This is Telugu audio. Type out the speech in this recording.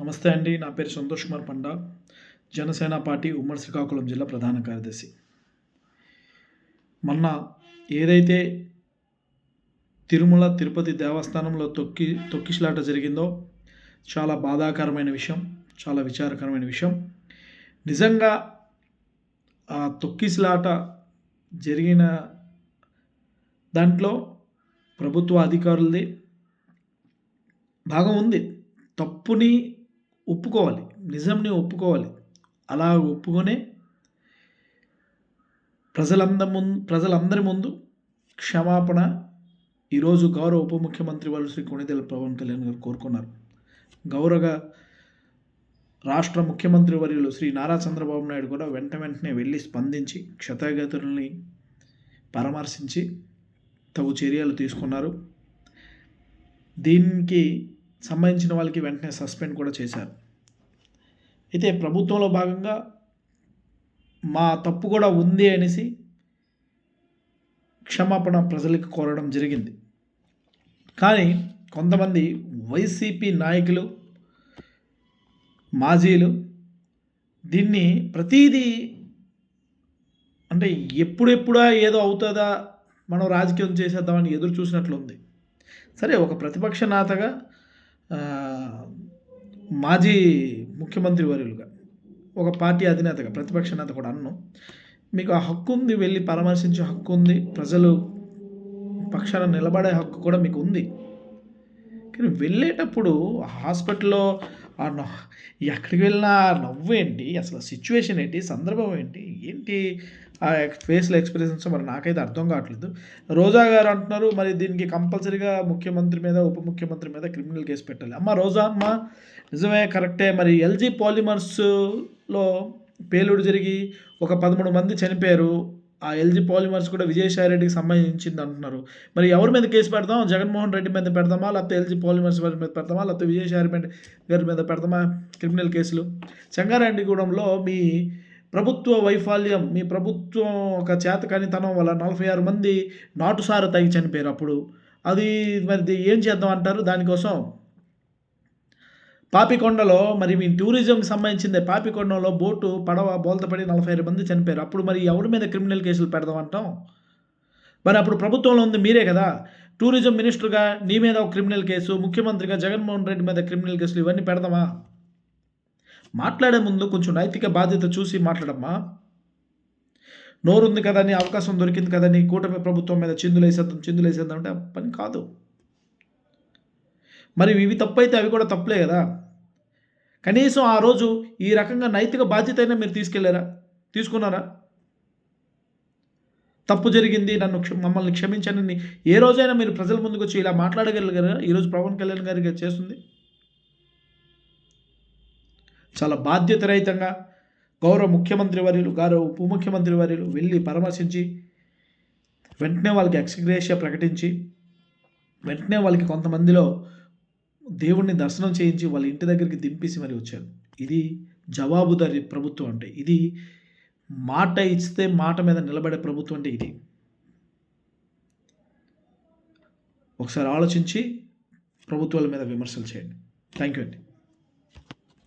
నమస్తే అండి నా పేరు సంతోష్ కుమార్ పండా జనసేన పార్టీ ఉమ్మడి శ్రీకాకుళం జిల్లా ప్రధాన కార్యదర్శి. మొన్న ఏదైతే తిరుమల తిరుపతి దేవస్థానంలో తొక్కి తొక్కిసలాట జరిగిందో చాలా బాధాకరమైన విషయం చాలా విచారకరమైన విషయం. నిజంగా ఆ తొక్కిసలాట జరిగిన దాంట్లో ప్రభుత్వ అధికారులది భాగం ఉంది. తప్పుని ఒప్పుకోవాలి. నిజంని ఒప్పుకోవాలి. అలా ఒప్పుకొనే ప్రజలందరి ముందు ప్రజలందరి ముందు క్షమాపణ. ఈరోజు గౌరవ ఉప ముఖ్యమంత్రి వాళ్ళు శ్రీ కొణిదెల పవన్ కళ్యాణ్ గారు కోరుకున్నారు. గౌరవ రాష్ట్ర ముఖ్యమంత్రి వర్యులు శ్రీ నారా చంద్రబాబు నాయుడు కూడా వెంట వెంటనే వెళ్ళి స్పందించి క్షతగతుల్ని పరామర్శించి తగు చర్యలు తీసుకున్నారు. దీనికి సంబంధించిన వాళ్ళకి వెంటనే సస్పెండ్ కూడా చేశారు. అయితే ప్రభుత్వంలో భాగంగా మా తప్పు కూడా ఉంది అనేసి క్షమాపణ ప్రజలకు కోరడం జరిగింది. కానీ కొంతమంది వైసీపీ నాయకులు మాజీలు దీన్ని ప్రతీదీ అంటే ఎప్పుడెప్పుడా ఏదో అవుతుందా మనం రాజకీయం చేసేద్దామని ఎదురు చూసినట్లు ఉంది సరే ఒక ప్రతిపక్ష నేతగా మాజీ ముఖ్యమంత్రి వర్యులుగా ఒక పార్టీ అధినేతగా ప్రతిపక్ష నేత కూడా అన్ను. మీకు ఆ హక్కు ఉంది వెళ్ళి పరామర్శించే హక్కు ఉంది ప్రజలు పక్షాన నిలబడే హక్కు కూడా మీకు ఉంది. కానీ వెళ్ళేటప్పుడు హాస్పిటల్లో ఆ ఎక్కడికి వెళ్ళినా ఆ నవ్వు ఏంటి? అసలు సిచ్యువేషన్ ఏంటి? సందర్భం ఏంటి? ఏంటి? ఆ ఫేస్లో ఎక్స్ప్రెషన్స్ మరి నాకైతే అర్థం కావట్లేదు. రోజా గారు అంటున్నారు మరి దీనికి కంపల్సరీగా ముఖ్యమంత్రి మీద ఉప ముఖ్యమంత్రి మీద క్రిమినల్ కేసు పెట్టాలి. అమ్మ రోజా అమ్మ నిజమే కరెక్టే. మరి ఎల్జీ పాలిమర్స్లో పేలుడు జరిగి ఒక పదమూడు మంది చనిపోయారు. ఆ ఎల్జీ పాలిమర్స్ కూడా విజయసాయి రెడ్డికి సంబంధించింది అంటున్నారు. మరి ఎవరి మీద కేసు పెడదాం జగన్మోహన్ రెడ్డి మీద పెడదామా లేకపోతే ఎల్జీ పాలిమర్స్ వారి మీద పెడదామా లేకపోతే విజయసాయి రెడ్డి గారి మీద పెడదామా క్రిమినల్ కేసులు. సంగారెడ్డిగూడెంలో మీ ప్రభుత్వ వైఫల్యం మీ ప్రభుత్వం ఒక చేతకానితనం వల్ల నలభై ఆరు మంది నాటుసార తగి చనిపోయారు అప్పుడు. అది మరి ఏం చేద్దాం అంటారు? దానికోసం పాపికొండలో మరి మీ టూరిజంకి సంబంధించింది పాపికొండలో బోటు పడవ బోల్తపడి నలభై ఐదు మంది చనిపోయారు. అప్పుడు మరి ఎవరి మీద క్రిమినల్ కేసులు పెడదామంటాం మరి అప్పుడు ప్రభుత్వంలో ఉంది మీరే కదా. టూరిజం మినిస్టర్గా నీ మీద ఒక క్రిమినల్ కేసు ముఖ్యమంత్రిగా జగన్మోహన్ రెడ్డి మీద క్రిమినల్ కేసులు ఇవన్నీ పెడదామా? మాట్లాడే ముందు కొంచెం నైతిక బాధ్యత చూసి మాట్లాడమ్మా. నోరుంది కదని అవకాశం దొరికింది కదని కూటమి ప్రభుత్వం మీద చిందులేసేద్దాం చిందులేసేద్దాం అంటే పని కాదు. మరి ఇవి తప్పైతే అవి కూడా తప్పులే కదా. కనీసం ఆ రోజు ఈ రకంగా నైతిక బాధ్యత అయినా మీరు తీసుకెళ్ళారా? తీసుకున్నారా? తప్పు జరిగింది నన్ను క్ష- మమ్మల్ని క్షమించండి ఏ రోజైనా మీరు ప్రజల ముందుకు వచ్చి ఇలా మాట్లాడగలిగారా? ఈరోజు పవన్ కళ్యాణ్ గారికి చేస్తుంది? చాలా బాధ్యతరహితంగా గౌరవ ముఖ్యమంత్రి వర్యులు గౌరవ ఉప ముఖ్యమంత్రి వర్యులు వెళ్ళి పరామర్శించి వెంటనే వాళ్ళకి ఎక్స్గ్రేషియా ప్రకటించి వెంటనే వాళ్ళకి కొంతమందిలో దేవుణ్ణి దర్శనం చేయించి వాళ్ళ ఇంటి దగ్గరికి దింపేసి మరి వచ్చారు ఇది జవాబుదారి ప్రభుత్వం అంటే ఇది మాట ఇస్తే మాట మీద నిలబడే ప్రభుత్వం అంటే ఇది. ఒకసారి ఆలోచించి ప్రభుత్వాల మీద విమర్శలు చేయండి. థ్యాంక్ యూ అండి.